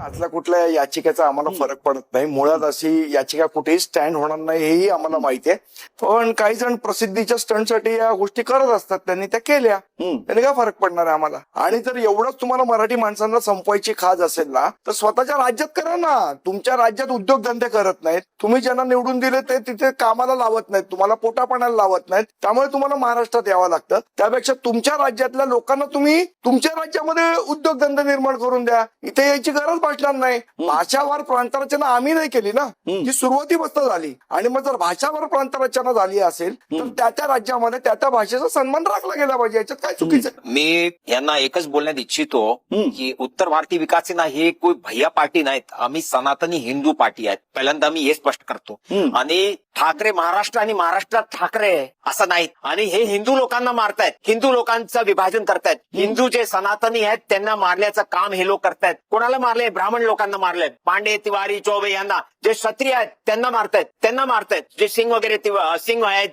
आजला कुठल्या याचिकेचा आम्हाला फरक पडत नाही. मुळात अशी याचिका कुठेही स्टँड होणार नाही हेही आम्हाला माहिती आहे. पण काही जण प्रसिद्धीच्या स्टंटसाठी या गोष्टी करत असतात. त्यांनी त्या केल्या. त्याने काय फरक पडणार आहे आम्हाला? आणि जर एवढंच तुम्हाला मराठी माणसांना संपवायची खाज असेल ना तर स्वतःच्या राज्यात करा ना. तुमच्या राज्यात उद्योगधंदे करत नाहीत. तुम्ही ज्यांना निवडून दिले ते तिथे कामाला लावत नाहीत. तुम्हाला पोटापाण्याला लावत नाहीत. त्यामुळे तुम्हाला महाराष्ट्रात यावं लागतं. त्यापेक्षा तुमच्या राज्यातल्या लोकांना तुम्ही तुमच्या राज्यामध्ये उद्योगधंदे निर्माण करून द्या. इथे यायची गरज भासणार नाही. भाषावार प्रांतरचना आम्ही नाही केली ना. ही सुरुवातीपासून झाली. आणि मग जर भाषावार प्रांतरचना झाली असेल तर त्या त्या राज्यामध्ये त्या त्या भाषेचा सन्मान राखला गेला पाहिजे. याच्यात काय चुकीचं? मी यांना एकच बोलण्यात इच्छितो की उत्तर भारतीय विकास सेना हे कोई भैया पार्टी नाहीत. आम्ही सनातनी हिंदू पार्टी आहेत. पहिल्यांदा मी हे स्पष्ट करतो. आणि ठाकरे महाराष्ट्र आणि महाराष्ट्रात ठाकरे असं नाहीत आणि हे हिंदू लोकांना मारतायत. हिंदू लोकांचं विभाजन करतायत. हिंदू जे सनातनी आहेत त्यांना मारल्याचं काम हे लोक करतायत. कोणाला मारले ब्राह्मण लोकांना मारले पांडे तिवारी चौबे यांना. जे क्षत्रिय आहेत त्यांना मारतायत. त्यांना मारतायत. जे सिंग वगैरे सिंग आहेत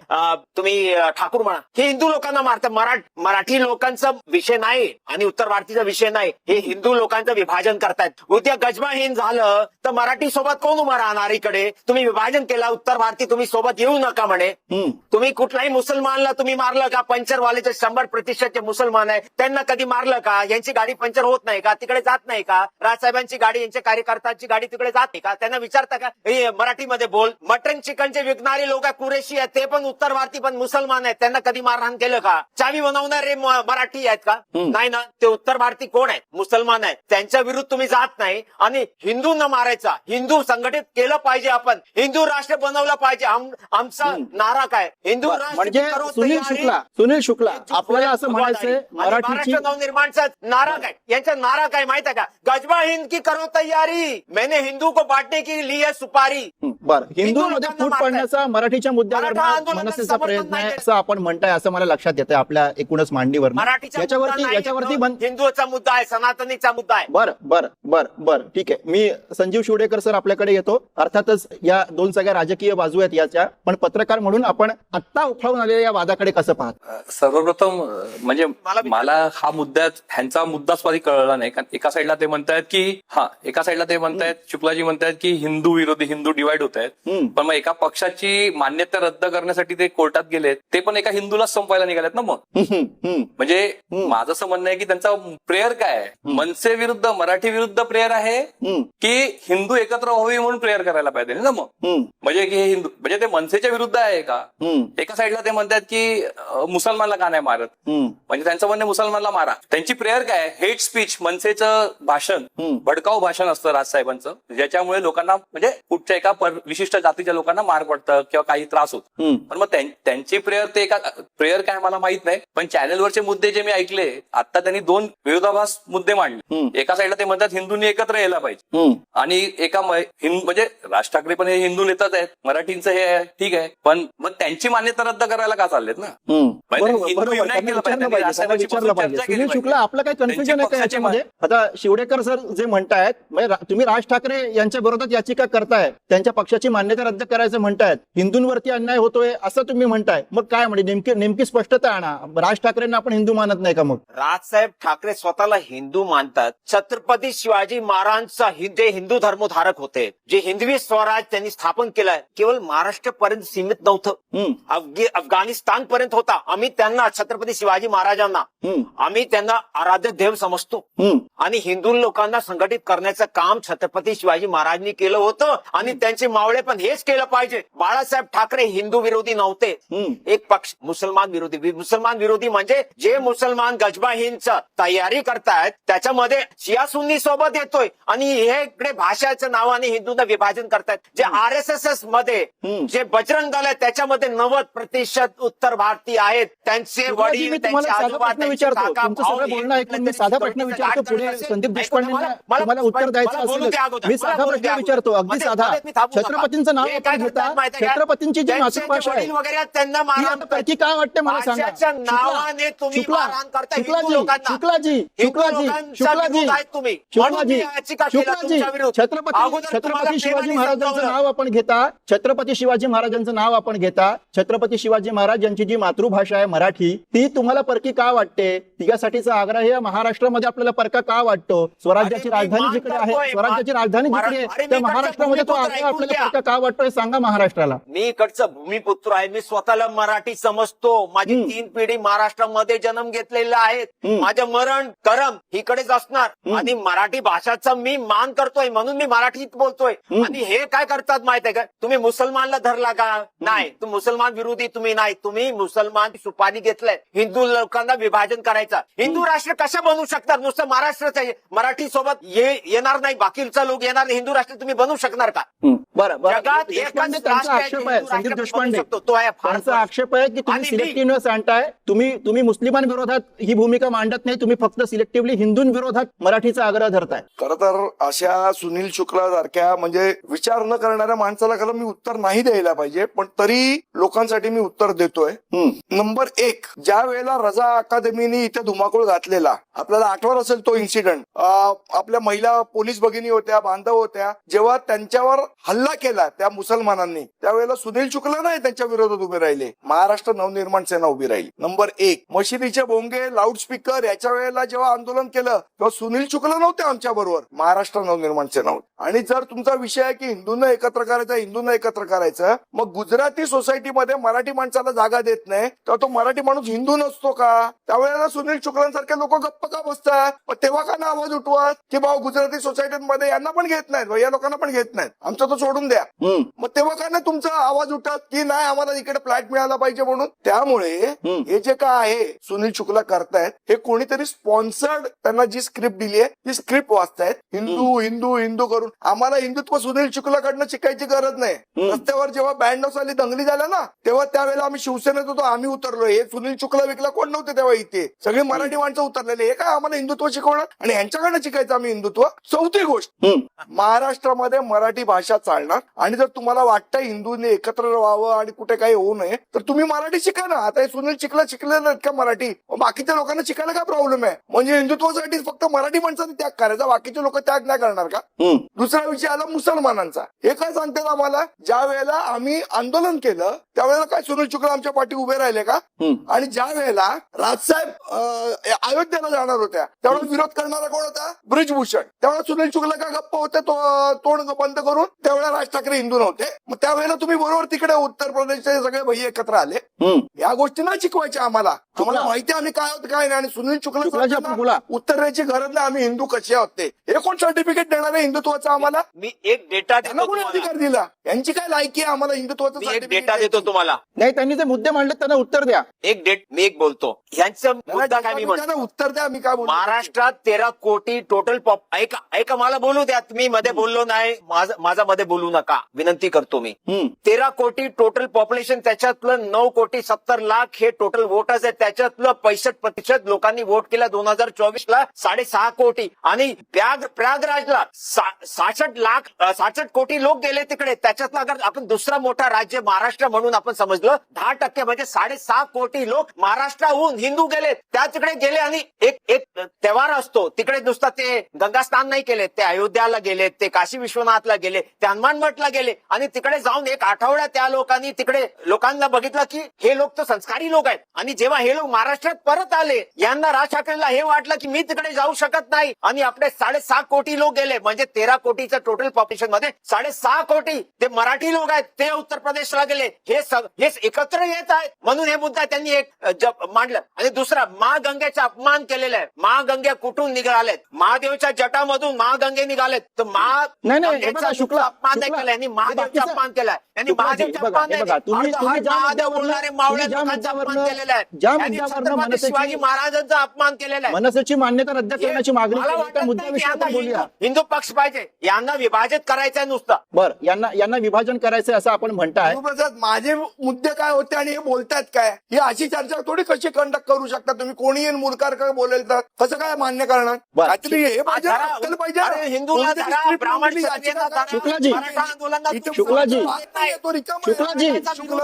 तुम्ही ठाकूर म्हणा. हे हिंदू लोकांना मारतात मराठ मराठी लोकांचा विषय नाही आणि उत्तर भारतीचा विषय नाही. हे हिंदू लोकांचं विभाजन करतायत. उद्या गजबा हिंद झालं तर मराठी सोबत कोण उभा राहणार इकडे? तुम्ही विभाजन केला उत्तर भारती तुम्ही सोबत येऊ नका म्हणे. तुम्ही कुठलाही मुसलमानला तुम्ही मारलं का? पंचरवालेचे शंभर प्रतिशत जे मुसलमान आहे. त्यांना कधी मारलं का? यांची गाडी पंचर होत नाही का? तिकडे जात नाही का? राजसाहेबांची गाडी यांच्या कार्यकर्त्यांची गाडी तिकडे जात नाही का? त्यांना विचारता का? मराठीमध्ये बोल. मटन चिकनचे विकणारे लोक कुरेशी आहेत ते पण उत्तर भारती पण मुसलमान आहेत. त्यांना कधी मारहाण केलं का? चावी बनवणारे मराठी आहेत का? नाही ना. ते उत्तर भारती कोण आहेत? मुसलमान आहेत. त्यांच्या विरुद्ध तुम्ही जात नाही आणि हिंदूंना मारायचा. हिंदू संघटित केलं पाहिजे आपण. हिंदू राष्ट्र बनवलं पाहिजे. आम- आमचा नारा काय? हिंदू म्हणजे सुनील. शुक्ला सुनील शुक्ला आपल्याला असं म्हणायचंय मराठीची महाराष्ट्र नवनिर्माणचा नारा काय? यांचा नारा काय माहीत आहे का? गजबा हिंद की करो तयारी. मैंने हिंदू को बांटने की ली है सुपारी. बर. हिंदूमध्ये लोकांना फूट. पडण्याचा मराठीच्या मुद्द्यावर मराठा मनसेचा प्रयत्न आहे. असं आपण म्हणताय असं मला लक्षात येतंय आपल्या एकूणच मराठीचा याच्यावरती याच्यावरती हिंदूचा मुद्दा आहे सनातनीचा मुद्दा आहे. बर बर बर बर. ठीक आहे. मी संजीव शिवडेकर सर आपल्याकडे येतो. अर्थातच या दोन सगळ्या राजकीय बाजू आहेत. याच्या. पण पत्रकार म्हणून आपण आत्ता उफाळून आलेल्या या वादाकडे कसं पाहत? सर्वप्रथम म्हणजे मला मला हा मुद्दा ह्यांचा मुद्दाच कधी कळला नाही. कारण एका साईडला ते म्हणतायत की हा एका साईडला ते म्हणतायत शुक्लाजी म्हणतायत की हिंदू विरोधी हिंदू डिवाइड होत आहेत. पण मग एका पक्षाची मान्यता रद्द करण्यासाठी ते कोर्टात गेलेत. ते पण एका हिंदूलाच संपायला निघालेत ना मग. म्हणजे माझं असं म्हणणं आहे की त्यांचा प्रेयर काय आहे? मनसे विरुद्ध मराठी विरुद्ध प्रेयर आहे की हिंदू एकत्र व्हावी म्हणून प्रेयर करायला पाहिजे ना मग? म्हणजे की हे हिंदू म्हणजे ते मनसेच्या विरुद्ध आहे का एका साईडला ते म्हणतात की मुसलमानला का नाही मारत. म्हणजे त्यांचं म्हणणं मुसलमानला मारा त्यांची प्रेयर काय हेट स्पीच मनसेचं भाषण. भडकाऊ भाषण असतं राजसाहेबांचं ज्याच्यामुळे लोकांना म्हणजे कुठच्या एका विशिष्ट जातीच्या लोकांना मार पडतं किंवा काही त्रास होतो. पण मग त्यां- त्यांची प्रेयर ते एका प्रेयर काय मला माहीत नाही पण चॅनलवरचे मुद्दे जे मी ऐकले आता त्यांनी दोन विरोधाभास मुद्दे मांडले. एका साईडला ते म्हणतात हिंदूंनी एकत्र यायला पाहिजे. आणि एका म्हणजे राज ठाकरे पण हे हिंदू नेताच आहेत मराठींचं हे आहे, ठीक आहे. पण मग त्यांची मान्यता रद्द करायला का चाललेत ना? हिंदू केलं केली. शुक्ला आपलं काय कन्फ्युजन आहे याच्यामध्ये? आता शिवडेकर सर जे म्हणतायत म्हणजे तुम्ही राज ठाकरे यांच्या विरोधात याचिका करताय त्यांच्या पक्षाची मान्यता रद्द करायचं म्हणतायत हिंदूंवरती अन्याय होतोय असं तुम्ही म्हणताय मग काय म्हणजे नेमकी नेमकी स्पष्टता आणा. राज ठाकरेंना आपण हिंदू मानत नाही का मग? राजसाहेब ठाकरे स्वतःला हिंदू मानतात. छत्रपती शिवाजी महाराजांचा हि- जे हिंदू धर्मधारक होते जे हिंदवी स्वराज त्यांनी स्थापन केलंय केवळ महाराष्ट्रापर्यंत सीमित नव्हतं. अफगाणिस्तान पर्यंत होता. आम्ही त्यांना छत्रपती शिवाजी महाराजांना आम्ही त्यांना आराध्य देव समजतो. आणि हिंदू लोकांना संघटित करण्याचं काम छत्रपती शिवाजी महाराजांनी केलं होतं. आणि त्यांचे मावळे पण हेच केलं पाहिजे. बाळासाहेब ठाकरे हिंदू विरोधी नव्हते. एक पक्ष मुसलमान विरोधी. मुसलमान विरोधी म्हणजे जे मुसलमान गजबा हिंदचं तयारी करतायत त्याच्यामध्ये शिया सुन्नी सोबत येतोय. आणि हे इकडे भाषाच्या नावाने हिंदूंना विभाजन करतायत. जे आर एस एस एसमध्ये. जे बजरंग दल आहे त्याच्यामध्ये नव्वद प्रतिशत उत्तर भारतीय आहेत. त्यांचे वडील साधा प्रश्न विचारतो. पुढे. संदीप मला- उत्तर द्यायचं असेल. मी साधा प्रश्न विचारतो. अगदी म्हणजे साधा. छत्रपतींचं नाव आपण घेता? छत्रपतींची जी जे भाषा आहे. त्यांना ती मारहाण आता पैकी काय वाटते मला सांगा? नावाने तुम्ही शुक्लाजी. शुक्लाजी. शुक्लाजी. शुक्लाजी. शुक्लाजी. छत्रपती छत्रपती शिवाजी महाराजांचं. नाव आपण घेता. छत्रपती शिवाजी महाराजांचं नाव आपण घेता छत्रपती शिवाजी महाराज यांची जी मातृभाषा आहे मराठी ती तुम्हाला परकी का वाटते? तिच्यासाठीचा आग्रह हे महाराष्ट्रामध्ये आपल्याला परका का वाटतो? स्वराज्याची राजधानी जिकडे आहे स्वराज्याची राजधानी जिकडे आहे त्या मी महाराष्ट्रामध्ये तो आग्रह आपल्याला परका का वाटतोय सांगा महाराष्ट्राला. मी इकडचं भूमिपुत्र आहे मी स्वतःला मराठी समजतो. माझी. तीन पिढी महाराष्ट्रामध्ये जन्म घेतलेला आहेत हम्म. माझं मरण करम इकडेच असणार. आणि मराठी भाषाचा मी मान करतोय म्हणून मी मराठीत बोलतोय. आणि हे काय करतात माहितीये का? तुम्ही मुसलमानला धरला का? नाही. तुम्ही मुसलमान विरोधी तुम्ही नाही. तुम्ही मुसलमान सुपारी घेतलंय. हिंदू लोकांना विभाजन करायचं. हिंदू राष्ट्र कसं बनवू शकतात? नुसतं महाराष्ट्राचं आहे. मराठी सोबत ये- येणार नाही. बाकीचा लोक येणार. नाही. हिंदू राष्ट्र तुम्ही बनवू शकणार का? बरं जगात एकच आहे, आक्षेप आहे. संदीप देशपांडे. तो आहे त्यांचा आक्षेप आहे की तुम्ही सिलेक्टिव्ह आणताय. तुम्ही तुम्ही मुस्लिमांविरोधात ही भूमिका मांडत नाही. तुम्ही फक्त सिलेक्टिव्हली हिंदूंविरोधात मराठीचा आग्रह धरताय. खर तर अशा सुनील शुक्ला सारख्या म्हणजे विचार न करणाऱ्या माणसाला खरं मी उत्तर नाही द्यायला पाहिजे पण तरी लोकांसाठी मी उत्तर देतोय. नंबर एक ज्या वेळेला रजा अकादमीने इथे धुमाकूळ घातलेला आपल्याला आठवत असेल तो इन्सिडेंट आपल्या महिला पोलीस भगिनी होत्या बांधव होत्या जेव्हा त्यांच्यावर हल्ला केला त्या मुसलमानांनी त्यावेळेला सुनील शुक्ला नाही त्यांच्या विरोधात उभे राहिले. महाराष्ट्र नवनिर्माण सेना उभी राहिली. नंबर एक मशिदीचे बोंगे लाऊडस्पीकर याच्या वेळेला जेव्हा आंदोलन केलं तेव्हा सुनील शुक्ला नव्हते आमच्या बरोबर. महाराष्ट्र नवनिर्माण सेना होती. आणि जर तुमचा विषय आहे की हिंदूंना एकत्र करायचं हिंदूंना एकत्र करायचं मग गुजराती सोसायटीमध्ये मराठी माणसाला जागा देत नाही तेव्हा तो मराठी माणूस हिंदू नसतो का? त्यावेळेला सुनील शुक्लांसारखे लोक गप्प का बसतात? मग तेव्हा का ना आवाज उठवत? की भाऊ गुजराती सोसायटीमध्ये यांना पण घेत नाहीत या लोकांना पण घेत नाहीत. आमचं तो सोडून द्या. मग तेव्हा का नाही तुमचा आवाज उठत की नाही आम्हाला इकडे फ्लॅट मिळाला पाहिजे म्हणून? त्यामुळे हे जे काय आहे सुनील शुक्ला करतायत हे कोणीतरी स्पॉन्सर्ड त्यांना जी स्क्रिप्ट दिली आहे ती स्क्रिप्ट वाचतायत. हिंदू हिंदू हिंदू करून. आम्हाला हिंदुत्व सुनील शुक्लाकडनं शिकायची गरज नाही. रस्त्यावर जेव्हा ब्याण्णव साली दंगली झाल्या ना तेव्हा त्यावेळेला आम्ही शिवसेनेत होतो आम्ही उतरलो हे सुनील शुक्ला विकला कोण नव्हते तेव्हा इथे? सगळे मराठी माणसं उतरलेले. हे काय आम्हाला हिंदुत्व शिकवणार? आणि यांच्याकडनं शिकायचं आम्ही हिंदुत्व? चौथी गोष्ट. महाराष्ट्रामध्ये मराठी भाषा चालणार. आणि जर तुम्हाला वाटतं हिंदूंनी एकत्र राहावं आणि कुठे काही होऊ नये तर तुम्ही मराठी शिका ना. आता हे सुनील शिकला शिकले नाहीत का मराठी? बाकीच्या लोकांना शिकायला काय प्रॉब्लेम आहे? म्हणजे हिंदुत्वासाठी फक्त मराठी माणसाने त्याग करायचा बाकीचे लोक त्याग नाही करणार का? दुसरा विषय आला मुसलमानांचा. हे काय सांगतात आम्हाला? ज्या वेळेला आम्ही आंदोलन केलं त्यावेळेला काय सुनील शुक्ला आमच्या पाठी उभे राहिले का? आणि ज्या वेळेला राजसाहेब अयोध्येला जाणार होत्या त्यावेळेला विरोध करणारा कोण होता? ब्रिजभूषण. त्यावेळेला सुनील शुक्ला का गप्प होते तो तोंड बंद करून त्यावेळेला राज ठाकरे हिंदू नव्हते मग त्यावेळेला तुम्ही बरोबर तिकडे उत्तर प्रदेशचे सगळे भैया एकत्र आले. या गोष्टी ना शिकवायच्या आम्हाला. आम्हाला माहिती आहे आम्ही काय होतं काय नाही. आणि सुनील शुक्ला आपण बोला. उत्तर द्यायची गरज नाही. आम्ही हिंदू कसे आहोत ते. हे कोण सर्टिफिकेट देणार आहे हिंदुत्वाचं आम्हाला? मी एक डेटा कोणी. अधिकार दिला? यांची काय लायकी आहे आम्हाला हिंदुत्वाचं एक डेटा देतो? तुम्हाला. नाही त्यांनी जे मुद्दे मांडले त्यांना उत्तर द्या. एक डेट मी एक बोलतो. ह्यांचं त्यांना मुद्दा काय मी डेटा म्हणतो? द्या, उत्तर द्या मी काय बोलतो महाराष्ट्रात तेरा कोटी टोटल पॉप ऐका ऐका मला बोलू द्या. मी मध्ये बोललो नाही. माझं माझा मध्ये बोलू नका. विनंती करतो मी. तेरा कोटी टोटल पॉप्युलेशन त्याच्यातलं नऊ कोटी सत्तर लाख हे टोटल वोटर्स आहेत. त्याच्यातलं पैसष्ट प्रतिशत लोकांनी वोट केला दोन हजार चोवीस ला साडेसहा कोटी. आणि प्रयाग प्रयागराजला सासष्ट लाख सासष्ट कोटी लोक गेले तिकडे. त्याच्यातला अगर आपण दुसरा मोठा राज्य महाराष्ट्र म्हणून आपण समजलं दहा टक्के म्हणजे साडेसहा कोटी लोक महाराष्ट्राहून हिंदू गेले. त्या तिकडे गेले आणि एक एक तेव्हार असतो. तिकडे नुसता ते गंगास्नान नाही केले ते अयोध्याला गेले ते काशी विश्वनाथला गेले ते हनुमान मठला गेले. आणि तिकडे जाऊन एक आठवड्या त्या लोकांनी तिकडे लोकांना बघितलं की हे लोक तर संस्कारी लोक आहेत. आणि जेव्हा हे लोक महाराष्ट्रात परत आले. यांना राज ठाकरेला हे वाटलं की मी तिकडे जाऊ शकत नाही. आणि आपले साडेसहा कोटी लोक गेले. म्हणजे तेरा कोटीचं टोटल पॉप्युलेशनमध्ये साडेसहा कोटी ते मराठी लोक आहेत ते उत्तर प्रदेशला गेले. हे हे एकत्र येत आहेत. म्हणून हे मुद्दा त्यांनी एक मांडलं. आणि दुसरा महागंगेचा अपमान केलेला आहे. महागंगे कुठून निघालेत? महादेवच्या जटामधून महागंगे निघालेत. तर बघा, शुक्ला- अपमान नाही केला यांनी महादेवचा अपमान केलाय. यांनी महादेवचा अपमान नाही महादेव बोलणारे मावळे लोकांचा अपमान केलेला आहे. शिवाजी महाराजांचा अपमान केलेला आहे मनसेची मान्यता रद्द करण्याची मागणी मला केली वाटत त्या नाही की मुद्द्याविषयी यांना बोलूया हिंदू- हिंदू पक्ष पाहिजे यांना विभाजित करायचंय नुसतं बर यांना यांना विभाजन करायचंय असं आपण म्हणताय माझे मुद्दे काय होते आणि हे बोलतायत काय ही अशी चर्चा थोडी कशी कंडक्ट करू शकता तुम्ही कोणी येऊन मुलकार काय बोलेल तर कसं काय मान्य करणार बरं. काहीतरी हे पाहिजे ना, धरा- अक्कल पाहिजे ना. अरे हिंदूला कोणतरी धरा, script ब्राह्मण लिहिली, याचिका क्षत्रियांना करा. धरा, शुक्लाजी. मराठा आंदोलनात इथं शुक्लाजी. रिकामा आहे. शुक्लाजी.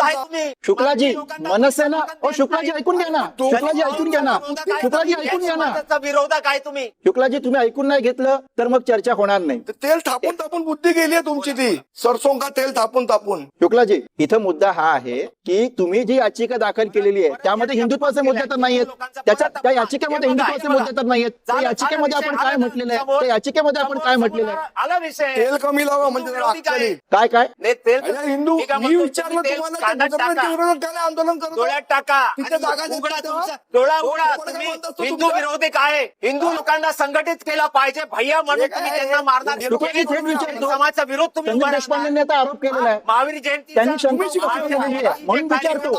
आहे तुम्ही. शुक्लाजी लोकांना- मनसेना ओ शुक्लाजी ऐकून घ्या ना. शुक्लाजी ऐकून घ्या ना. शुक्लाजी ऐकून घ्या ना. याचा विरोधक आहे तुम्ही. शुक्लाजी तुम्ही ऐकून नाही घेतलं तर मग चर्चा होणार नाही. तेल थापून थापून बुद्धी गेली आहे तुमची ती. सरसों का तेल थापून तापून शुक्लाजी इथं मुद्दा हा आहे की तुम्ही जी याचिका दाखल केलेली आहे त्यामध्ये हिंदुत्वाचे मुद्दे तर नाहीयेत. त्याच्या त्या याचिकेमध्ये हिंदुत्वाचे मुद्दे तर नाहीयेत. त्या याचिकेमध्ये आपण काय म्हटलेलं आहे? त्या याचिकेमध्ये आपण काय म्हटलेलं आहे? आला विषय. तेल कमी लावा म्हणजे जरा विरोधी काय? काय काय? नाही, तेल अरे हिंदू मी काय विचारलं तुम्हाला गुजरातच्या. विरोधात काय आंदोलन करतो डोळ्यात टाका. तिथे जागा उघडा तुमचा? डोळा उघडा तुम्ही हिंदू? विरोधी काय हिंदू लोकांना संघटित केलं पाहिजे भैया म्हणून तुम्ही? त्यांना मारणार. समाजाचा विरोध तुम्ही. आता आरोप केलेला आहे महावीर जयंती त्यांनी शंका केलेली आहे. म्हणून विचारतो.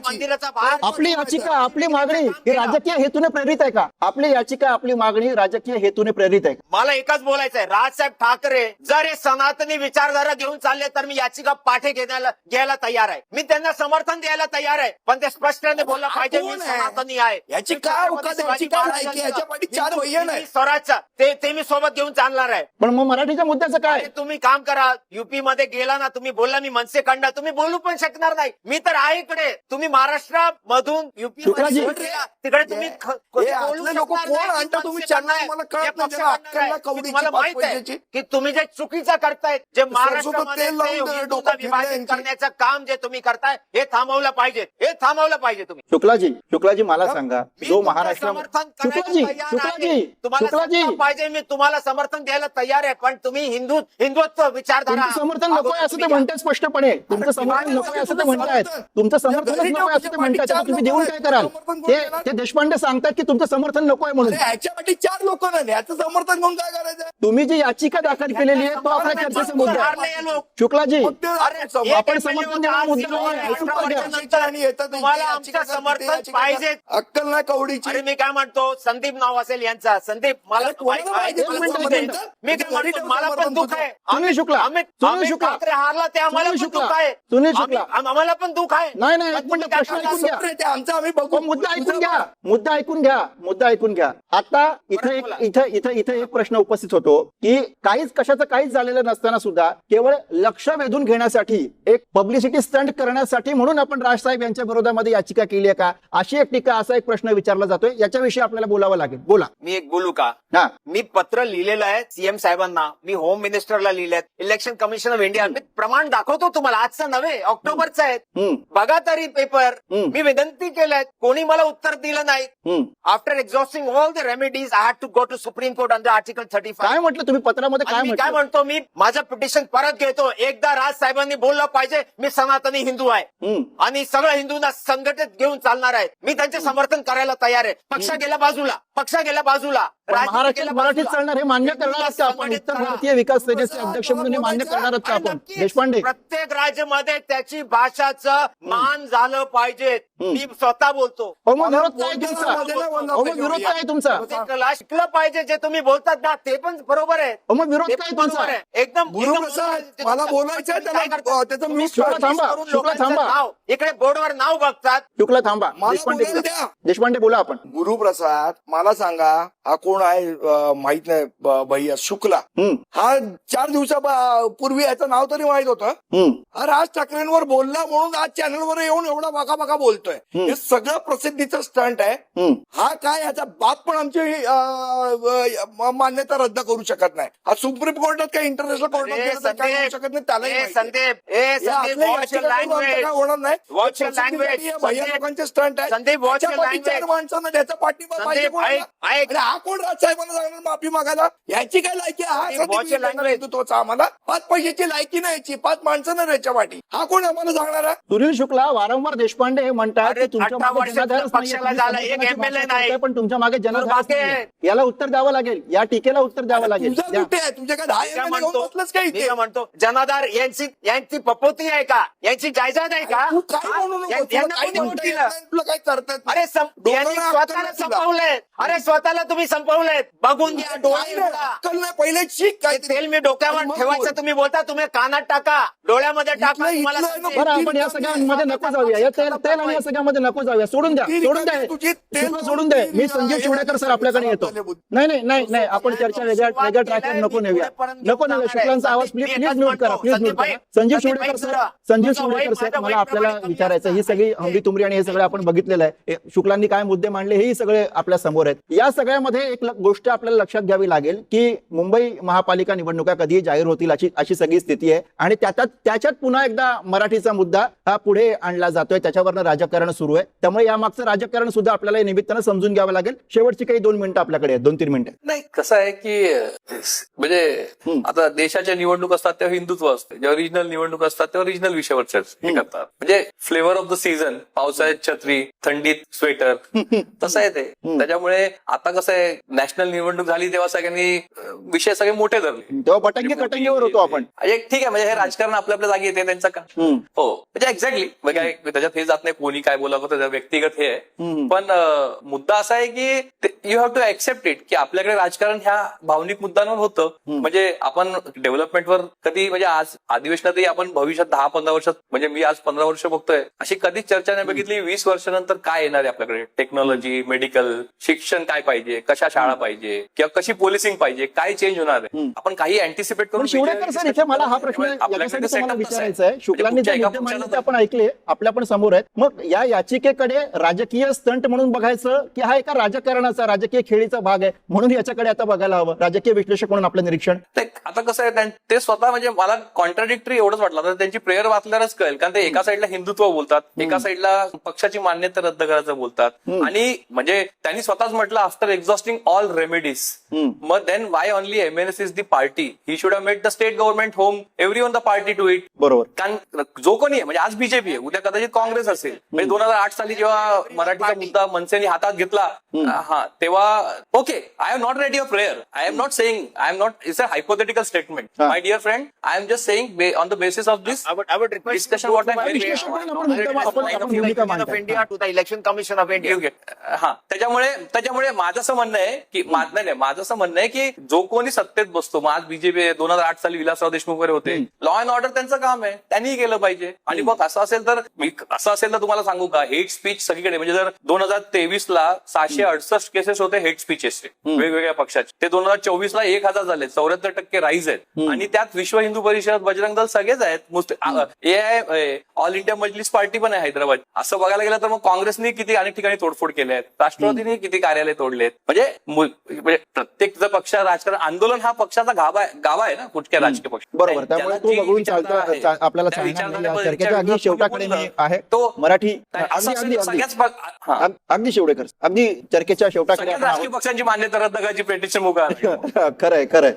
मंदिराचा भाग आपली याचिका आपली मागणी ही राजकीय हेतूने प्रेरित आहे का आपली याचिका आपली मागणी राजकीय हेतूने प्रेरित आहे का मला एकच बोलायचं आहे राजसाहेब ठाकरे जर हे सनातनी विचारधारा घेऊन चालले तर मी याचिका पाठे घेण्याला घ्यायला तयार आहे मी त्यांना समर्थन द्यायला तयार आहे पण ते स्पष्टपणे बोललं पाहिजे मी कोण आहे? सनातनी आहे याची काय आहे? याची काय लायकी आहे? याच्या पाठी चार वह्या नाही. स्वराजचा ते ते मी सोबत घेऊन चालणार आहे पण मग मराठीच्या मुद्द्याचं काय अरे तुम्ही काम करा युपी मध्ये गेला ना तुम्ही बोलला मी मनसे काढणार तुम्ही बोलू पण शकणार नाही मी तर आहे इकडे तुम्ही महाराष्ट्रामधून युपी शुक्लाजी. तिकडे तुम्ही ख- हे बोलू आतले लोकं शकणार कोण नाही. आणता मी तुम्ही मनसे मला. कळत हे नाही. पक्ष जरा काढणार अक्कलला आहे. कवडीची तुम्हाला पाच माहीत आहे पैशाची. की तुम्ही जे चुकीचं करतायत जे महाराष्ट्रामध्ये तेल लावून ते डोकं हिंदूंना फिरलं विभाजित यांची. करण्याचं काम जे तुम्ही करताय हे थांबवलं पाहिजे हे थांबवलं पाहिजे तुम्ही शुक्लाजी शुक्लाजी मला सांगा मी जो तुमचं महाराष्ट्र समर्थन करायला शुक्लाजी तयार शुक्लाजी आहे. तुम्हाला शुक्लाजी. सत्ता पाहिजे मी तुम्हाला समर्थन द्यायला तयार आहे पण तुम्ही हिंदू हिंदुत्व विचारधारा तुमचं समर्थन नको आहे असं ते म्हणतात स्पष्टपणे. तुमचं समर्थन नको असं ते म्हणतायत. तुमचं समर्थनच नको असं ते म्हणतात आता तुम्ही देऊन काय कराल? ते ते देशपांडे सांगतात की तुमचं समर्थन नको आहे म्हणून. अरे ह्याच्या पाठी चार लोक नाही याचं समर्थन करून काय करायचं? तुम्ही जी याचिका दाखल केलेली आहे तो आपल्या चर्चेचा मुद्दा आहे. हे शुक्लाजी अरे, आपण समर्थन देणारा मुद्दा नाही आहे. आणि येतात तुम्हाला यांची आमचं याचिका समर्थन पाहिजे. अक्कल नाही कवडीची. अरे मी काय म्हणतो संदीप नाव असेल यांचा. संदीप मला. मी काय म्हणतो मला पण दुःख आहे. शुक्ला, आम्ही सुनील आम्ही शुक्ला. हारला ते आम्हाला शुक्ला, दुःख आहे. सुनील शुक्ला. आम- आम्हाला पण दुःख आहे. नाही नाही एक मिनिट प्रश्न? ऐकून घ्या. आमचं आम्ही बघू. मुद्दा ऐकून घ्या. मुद्दा ऐकून घ्या. मुद्दा ऐकून घ्या. आता इथे एक. इथं इथं इथं एक प्रश्न उपस्थित होतो की काहीच कशाचं काहीच झालेलं नसताना सुद्धा केवळ लक्ष वेधून घेण्यासाठी एक पब्लिसिटी स्टंट करण्यासाठी म्हणून आपण राजसाहेब यांच्या विरोधामध्ये याचिका केली आहे. का? अशी एक टीका असा एक प्रश्न विचारला जातोय. याच्याविषयी आपल्याला बोलावं लागेल. बोला. मी एक बोलू का? हा मी पत्र लिहिलेलं आहे सीएम साहेबांना. मी होम मिनिस्टरला लिहिलंय इलेक्शन कमिशन ऑफ इंडिया मी प्रमाण दाखवतो तुम्हाला. आजचं नव्हे ऑक्टोबरचं आहे बघा तरी पेपर. मी विनंती केलंय कोणी मला उत्तर दिलं नाही. After exhausting all the remedies I had to go to supreme court under article thirty काय म्हटलं तुम्ही? पत्रामध्ये काय काय म्हणतो मी माझं पिटिशन परत घेतो. एकदा राज साहेबांनी बोललं पाहिजे मी सनातनी हिंदू आहे. आणि सगळं हिंदूंना संघटित घेऊन चालणार आहे. मी त्यांचे समर्थन करायला तयार आहे. पक्ष गेल्या बाजूला. पक्ष गेल्या बाजूला. महाराष्ट्रात मराठीत. चालणार हे मान्य करणार आहात का आपण? उत्तर. भारतीय विकास सेनेचे अध्यक्ष म्हणून हे मान्य करणार आहात का आपण? देशपांडे. प्रत्येक राज्यामध्ये त्याची भाषाचं मान झालं पाहिजे मी स्वतः बोलतो. अहो मग मला विरोध काय तुमचा? मध्ये नाही बोलणार अहो मग पाहिजे विरोध भैया. काय तुमचा? ते कला शिकलं पाहिजे जे तुम्ही बोलतात ना ते पण बरोबर आहे. अहो मग विरोध ते काय पण बरोबर तुमचा? आहे. एकदम गुरु एकदम प्रसाद, बरोबर आहे. मला बोलायचं आहे, त्याला- काय करतात? त्याचं तुम्ही mute शुक्ला करा. थांबा, करून शुक्ला लोकांचं थांबा. नाव इकडे बोर्डवर नाव बघतात. शुक्ला थांबा. मला देशपांडे बोलायला बोला. द्या. देशपांडे बोला आपण. गुरुप्रसाद मला सांगा हा कोण आहे अं, माहीत नाही ब- भैया शुक्ला. हम्म. हा चार दिवसापूर्वी याचं नाव तरी माहीत होतं. हम्म. हा राज ठाकरेंवर बोलला म्हणून आज चॅनलवर येऊन एवढा बाका बाका बोलतोय. हम्म. हे सगळं प्रसिद्धीचं स्टंट आहे. हा काय याचा बाप पण आमची मान्यता रद्द करू शकत नाही. हा सुप्रीम कोर्टात काही इंटरनॅशनल कोर्टात काय शकत नाही? काय होणार. हे लोकांचे स्टंट आहे. संदीप. माणसांना त्याचा पाठिंबा पाहिजे हा कोण राजसाहेबांना सांगणार माफी मागायला? याची काय लायकी आहे? हा आम्हाला. पाच पैशाची लायकी नाही याची. पाच माणसं नाही याच्या पाठी. हा कोण आम्हाला सांगणार आहे? सुनील शुक्ला वारंवार देशपांडे हे म्हणतात. की तुमच्या मागे जनाधारच पक्षाला एक नाही. करताय, पण तुमच्या मागे जनाधारच बाकी नाहीये. आहे. याला उत्तर द्यावं लागेल. या टीकेला उत्तर द्यावं लागेल. तुमचा द्या. कुठे आहे. तुमच्या काय दहा मी काय MLA घेऊन म्हणतो? बसलंच काय मी इथे? काय म्हणतो? जनाधार यांची यांची पपोती आहे का? यांची जायदाद आहे का? तू काय म्हणू नको? या- तुला यांना काही कोणी म्हणता वोट येत दिलं नाही, तुला काय करतात अरे सं- यांनी स्वतःला. संपवलंय. अरे स्वतःला तुम्ही संपवलंय. बघून घ्या डोळे उघडा. पहिले शिक काय ते तेल मी डोक्यावर मग ठेवायचं बोल. तुम्ही बोलता तुम्ही कानात टाका. डोळ्यामध्ये टाका इथलं- तुम्हाला इथलं आहे ना, समजेल. बरं आपण या सगळ्यामध्ये नको जाऊया. या तेल तेल आणि या सगळ्यामध्ये नको जाऊया. सोडून द्या. सोडून द्या. सोडून द्या. मी संजीव शिवडेकर सर आपल्याकडे येतो. नाही नाही नाही नाही. आपण चर्चा वेगळ्या वेगळ्या ट्रॅकवर नको नेऊया. नको नेऊया. शुक्लांचा आवाज प्लीज प्लीज म्यूट करा. प्लीज म्यूट करा. संजीव शिवडेकर सर संजीव शिवडेकर सर मला आपल्याला विचारायचं ही सगळी हमरी तुमरी आणि हे सगळं आपण बघितलेलं आहे. शुक्लांनी काय मुद्दे मांडले हेही सगळे आपल्यासमोर आहेत. या सगळ्यामध्ये एक गोष्ट आपल्याला लक्षात घ्यावी लागेल की मुंबई महापालिका निवडणुका कधी जाहीर होतील अशी अशी सगळी स्थिती आहे. आणि त्याच्यात त्याच्यात पुन्हा एकदा मराठीचा मुद्दा हा पुढे आणला जातोय. त्याच्यावरनं राजकारण सुरू आहे. त्यामुळे यामागचं राजकारण सुद्धा आपल्याला या निमित्तानं समजून घ्यावं लागेल. शेवटची काही दोन मिनिटं आपल्याकडे आहेत. दोन तीन मिनिटं नाही कसं आहे की म्हणजे आता देशाच्या निवडणूक असतात तेव्हा हिंदुत्व असते. जेव्हा रिजनल निवडणूक असतात तेव्हा रिजनल विषयावर चर्चा करतात. म्हणजे फ्लेवर ऑफ द सीझन पावसाळ्यात छत्री थंडीत स्वेटर तसं आहे ते. त्याच्यामुळे आता कसं आहे नॅशनल निवडणूक झाली तेव्हा सगळ्यांनी विषय सगळे मोठे धरले. तेव्हा बटंगे कटंगेवर होतो आपण. म्हणजे ठीक आहे म्हणजे हे राजकारण आपल्या आपल्या जागी येते त्यांचं का. हो. म्हणजे एक्झॅक्टली काय त्याच्यात हे जात नाही कोणी काय बोलावं त्याचं व्यक्तिगत हे आहे. पण मुद्दा असा आहे की you have to accept it की आपल्याकडे राजकारण ह्या भावनिक मुद्द्यांवर होतं. म्हणजे आपण डेव्हलपमेंटवर कधी म्हणजे आज अधिवेशनातही आपण भविष्यात दहा पंधरा वर्षात म्हणजे मी आज पंधरा वर्ष बघतोय अशी कधीच चर्चा नाही बघितली. वीस वर्षानंतर काय येणार आहे आपल्याकडे? टेक्नॉलॉजी मेडिकल शिक्षण काय पाहिजे? कशा शाळा पाहिजे? किंवा कशी पोलिसिंग पाहिजे? काय चेंज होणार आहे? आपण काही अँटिसिपेट करून मला हा प्रश्न. विचारायचा आहे. शुक्लांनी म्हणजे पक्षाला आपण ऐकले आपल्या पण समोर आहेत. मग या याचिकेकडे राजकीय स्टंट म्हणून बघायचं की हा एका राजकारणाचा राजकीय खेळीचा भाग आहे. म्हणून याच्याकडे आता बघायला हवं. राजकीय विश्लेषक म्हणून आपलं निरीक्षण. ते आता कसं आहे ते स्वतः म्हणजे मला कॉन्ट्राडिक्टरी एवढंच वाटलं. तर त्यांची प्रेयर वाचल्यावरच कळेल. कारण ते एका साईडला हिंदुत्व बोलतात एका साईडला पक्षाची मान्यता रद्द करायचं बोलतात. आणि म्हणजे त्यांनी स्वतःच म्हटलं आफ्टर एक्झॉस्टिंग ऑल रेमेडीज मग then why only MNS is the party he should have made the state government home every one the party to it बरोबर. कारण जो कोणी आहे म्हणजे आज बीजेपी आहे उद्या कदाचित काँग्रेस असेल. म्हणजे दोन हजार आठ साली जेव्हा मराठीचा मुद्दा मनसेने हातात घेतला हा तेव्हा okay I am not ready of prayer I am not saying I am not it's a hypothetical statement. My dear friend I am just saying on the basis of this Election Commission of India. You get- हा त्याच्यामुळे त्याच्यामुळे माझं असं म्हणणं आहे की नाही माझं असं म्हणणं आहे की जो कोणी सत्तेत बसतो मग आज बीजेपी दोन हजार आठ साली विलासराव देशमुख वगैरे होते. लॉ अँड ऑर्डर त्यांचं काम आहे त्यांनी केलं पाहिजे. आणि मग असं असेल तर मी असं असेल तर तुम्हाला सांगू का? हेट स्पीच सगळीकडे. म्हणजे जर दोन हजार तेवीस ला सहाशे अडसष्ट केसेस होते हेट स्पीचेसचे वेगवेगळ्या पक्षाचे. ते दोन हजार चोवीस ला एक हजार झाले चौऱ्याहत्तर टक्के राईज आहेत. आणि त्यात विश्व हिंदू परिषद बजरंग दल सगळेच आहेत. A I all India Majlis party पण आहे हैदराबाद. असं बघायला गेलं तर मग काँग्रेसने किती अनेक ठिकाणी तोडफोड केल्या आहेत. राष्ट्रवादीने किती कार्यालय तोडलेत म्हणजे मु- म्हणजे प्रत्येक जर पक्ष राजकारण आंदोलन हा पक्षाचा गाभा आहे गाभा आहे ना कुठच्या राजकीय पक्ष. बरोबर. त्यामुळे तो मराठी अगदी सगळ्याच अगदी शेवडेकर अगदी चर्चेच्या शेवटाकडे आपण राजकीय पक्षांची मान्यता रद्द करायची पेटिशन आहोत. खरंय खरंय.